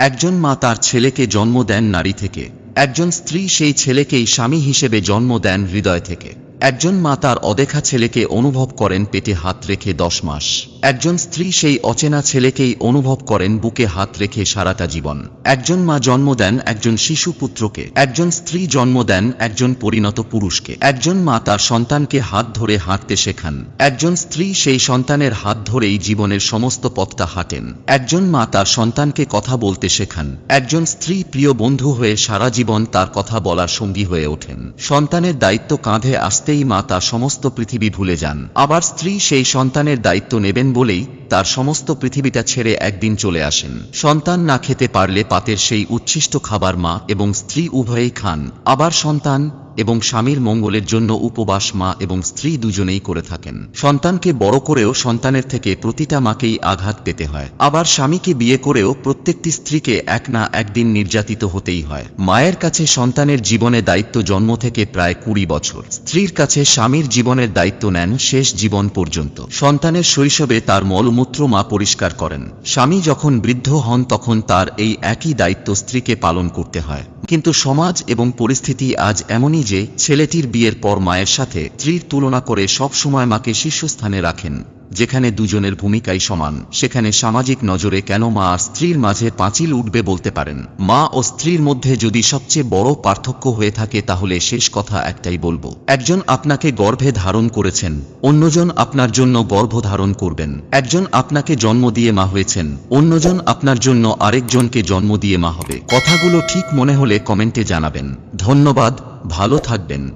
একজন মা তার ছেলেকে জন্ম দেন নারী থেকে, একজন স্ত্রী সেই ছেলেকেই স্বামী হিসেবে জন্ম দেন হৃদয় থেকে। একজন মা তার অদেখা ছেলেকে অনুভব করেন পেটে হাত রেখে দশ মাস। একজন স্ত্রী সেই অচেনা ছেলেকেই অনুভব করেন বুকে হাত রেখে সারাটা জীবন। একজন মা জন্ম দেন একজন শিশু পুত্রকে। একজন স্ত্রী জন্ম দেন একজন পরিণত পুরুষকে। একজন মা তার সন্তানকে হাত ধরে হাঁটতে শেখান। একজন স্ত্রী সেই সন্তানের হাত ধরেই জীবনের সমস্ত পথটা হাঁটেন। একজন মা তার সন্তানকে কথা বলতে শেখান। একজন স্ত্রী প্রিয় বন্ধু হয়ে সারা জীবন তার কথা বলার সঙ্গী হয়ে ওঠেন। সন্তানের দায়িত্ব কাঁধে আসতেই মা সমস্ত পৃথিবী ভুলে যান। আবার স্ত্রী সেই সন্তানের দায়িত্ব নেবেন বলেই তার সমস্ত পৃথিবীটা ছেড়ে একদিন চলে আসেন। সন্তান না খেতে পারলে পাতের সেই উচ্ছিষ্ট খাবার মা এবং স্ত্রী উভয়েই খান। আবার সন্তান এবং স্বামীর মঙ্গলের জন্য উপবাস মা এবং স্ত্রী দুজনেই করে থাকেন। সন্তানকে বড় করেও সন্তানের থেকে প্রতিটা মাকেই আঘাত পেতে হয়। আবার স্বামীকে বিয়ে করেও প্রত্যেকটি স্ত্রীকে এক না একদিন নির্যাতিত হতেই হয়। মায়ের কাছে সন্তানের জীবনে দায়িত্ব জন্ম থেকে প্রায় কুড়ি বছর। স্ত্রীর কাছে স্বামীর জীবনের দায়িত্ব নেন শেষ জীবন পর্যন্ত। সন্তানের শৈশবে তার মলমূত্র মা পরিষ্কার করেন। স্বামী যখন বৃদ্ধ হন তখন তার এই একই দায়িত্ব স্ত্রীকে পালন করতে হয়। কিন্তু সমাজ এবং পরিস্থিতি আজ এমনই যে ছেলেটির বিয়ের পর মায়ের সাথে স্ত্রীর তুলনা করে সব সময় মাকে শীর্ষস্থানে রাখেন। যেখানে দুজনের ভূমিকাই সমান, সেখানে সামাজিক নজরে কেন মা আর স্ত্রীর মাঝে পাঁচিল উঠবে বলতে পারেন। মা ও স্ত্রীর মধ্যে যদি সবচেয়ে বড় পার্থক্য হয়ে থাকে তাহলে শেষ কথা একটাই বলব। একজন আপনাকে গর্ভে ধারণ করেছেন, অন্যজন আপনার জন্য গর্ভ ধারণ করবেন। একজন আপনাকে জন্ম দিয়ে মা হয়েছেন, অন্যজন আপনার জন্য আরেকজনকে জন্ম দিয়ে মা হবে। কথাগুলো ঠিক মনে হলে কমেন্টে জানাবেন। ধন্যবাদ, ভালো থাকবেন।